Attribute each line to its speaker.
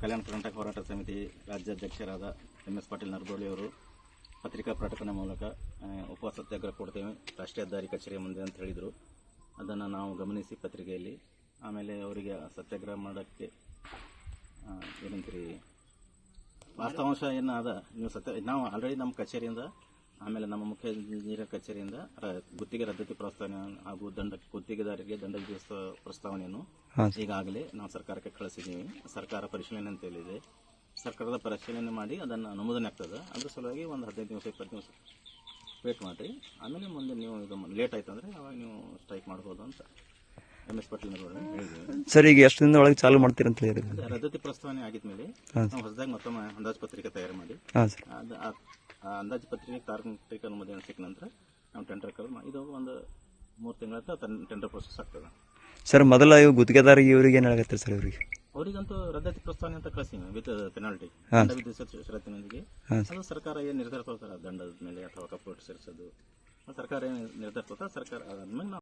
Speaker 1: ಕಲ್ಯಾಣ ಕರ್ನಾಟಕ ಹೋರಾಟ ಸಮಿತಿ ರಾಜ್ಯಾಧ್ಯಕ್ಷರಾದ ಎಂ ಎಸ್ ಪಾಟೀಲ್ ನರಗೋಳಿ ಅವರು ಪತ್ರಿಕಾ ಪ್ರಕಟಣೆ ಮೂಲಕ ಉಪವಾಸ ಸತ್ಯಾಗ್ರಹ ಕೊಡ್ತೇವೆ. ರಾಷ್ಟ್ರೀಯ ಹೆದ್ದಾರಿ ಕಚೇರಿಯ ಮುಂದೆ ಅಂತ ಹೇಳಿದರು. ಅದನ್ನು ನಾವು ಗಮನಿಸಿ ಪತ್ರಿಕೆಯಲ್ಲಿ. ಆಮೇಲೆ ಅವರಿಗೆ ಸತ್ಯಾಗ್ರಹ ಮಾಡೋಕ್ಕೆ ಏನಂತೀರಿ ವಾಸ್ತವಾಂಶ ಏನು ಅದ ನೀವು ಸತ್ಯ ನಾವು ಆಲ್ರೆಡಿ ನಮ್ಮ ಕಚೇರಿಯಿಂದ ಆಮೇಲೆ ನಮ್ಮ ಮುಖ್ಯ ಇಂಜಿನಿಯರ್ ಕಚೇರಿಯಿಂದ ಗುತ್ತಿಗೆ ರದ್ದತಿ ಪ್ರಸ್ತಾವನೆ ಹಾಗೂ ದಂಡ ಗುತ್ತಿಗೆದಾರರಿಗೆ ದಂಡ ವಿಧಿಸುವ ಪ್ರಸ್ತಾವನೆಯನ್ನು ಈಗಾಗಲೇ ನಾವು ಸರ್ಕಾರಕ್ಕೆ ಕಳಿಸಿದ್ದೀವಿ. ಸರ್ಕಾರ ಪರಿಶೀಲನೆ ಅಂತ ಹೇಳಿದೆ. ಸರ್ಕಾರದ ಪರಿಶೀಲನೆ ಮಾಡಿ ಅದನ್ನು ಅನುಮೋದನೆ ಆಗ್ತದೆ. ಅದ್ರ ಸಲುವಾಗಿ ಒಂದು ಹದಿನೈದು ದಿವಸ ಇಪ್ಪತ್ತು ದಿವಸ ವೇಟ್ ಮಾಡಿರಿ. ಆಮೇಲೆ ಮುಂದೆ ನೀವು ಇದು ಲೇಟ್ ಆಯ್ತು ಅಂದರೆ ಅವಾಗ ನೀವು ಸ್ಟ್ರೈಕ್ ಮಾಡ್ಬೋದು ಅಂತ. ಎಸ್ ಪಾಟೀಲ್
Speaker 2: ಸರ್ ಈಗ ಎಷ್ಟು ದಿನದ ಒಳಗೆ ಚಾಲು ಮಾಡ್ತೀರಿ ಅಂತ
Speaker 1: ಅದೇ ರದ್ದತಿ ಪ್ರಸ್ತಾವನೆ ಆಗಿದ್ಮೇಲೆ ನಾವು ಹೊಸದಾಗಿ ಮತ್ತೊಮ್ಮೆ ಅಂದಾಜು ಪತ್ರಿಕೆ ತಯಾರು ಮಾಡಿ
Speaker 2: ಹಾಂ ಸರ್.
Speaker 1: ಅದು ಆ- ಆ ಅಂದಾಜು ಪತ್ರಿಕೆ ತಾರ್ಕಿಕ ಅನುಮೋದನೆ ಸಿಕ್ಕ ನಂತರ ನಾವು ಟೆಂಡರ್ ಮಾ- ಇದು ಒಂದು ಮೂರು ತಿಂಗಳ ಟೆಂಡರ್ ಪ್ರೊಸೆಸ್ ಆಗ್ತದೆ.
Speaker 2: ಸರ್ ಮೊದಲ ಇವು ಗುತ್ತಿಗೆದಾರಿಗೆ ಇವ್ರಿಗೆ ಏನು ಹೇಳಕತ್ತೀರಿ ಸರ್ ಇವ್ರಿಗೆ?
Speaker 1: ಅವರಿಗಂತೂ ರದ್ದತಿ ಪ್ರಸ್ತಾವನೆ ಅಂತ ಕಳಿಸಿ ವಿತ್ ಪೆನಾಲ್ಟಿ ದಂಡ ವಿಧಿಸುವ ಷರತ್ತಿನೊಂದಿಗೆ. ಅದು ಸರ್ಕಾರ ಏನು ನಿರ್ಧಾರ ತಗೋತಾರೆ? ದಂಡದ ಮೇಲೆ ಅಥವಾ ಕಪ್ಪು ಸೇರಿಸೋದು. ಸರ್ಕಾರ ಏನು ನಿರ್ಧಾರ ತಗೋತಾರೆ? ಸರ್ಕಾರ ಅದಾದ್ಮೇಲೆ ನಾವು